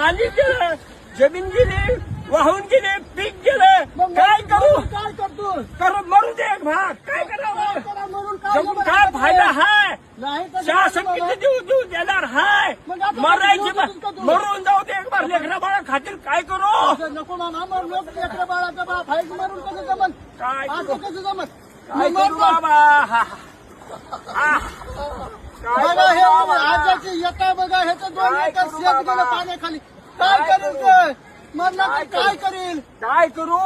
पाणी गेलं ज़मीन गेली वाहून गेले पीक गेलं काय करू? काय करतो करू मरू दे भाग. काय करावं? काय फ़ायदा? हाय? शासन किती देऊ देऊ देणार हाय? मरायची? मरून जाऊ दे एक बार लेकरा बाळा खातील काय करू? नको मामा मग लोक लेकरं बाळाचं फाईट मारून कसं जमत काय कसं जमत काय करू बाबा. काय बघा हे? आजाची येता बघा ह्याचं दोन एकर करू शेत गेलं? पाण्याखाली काय करेल करू? ते तर काय करेल काय करू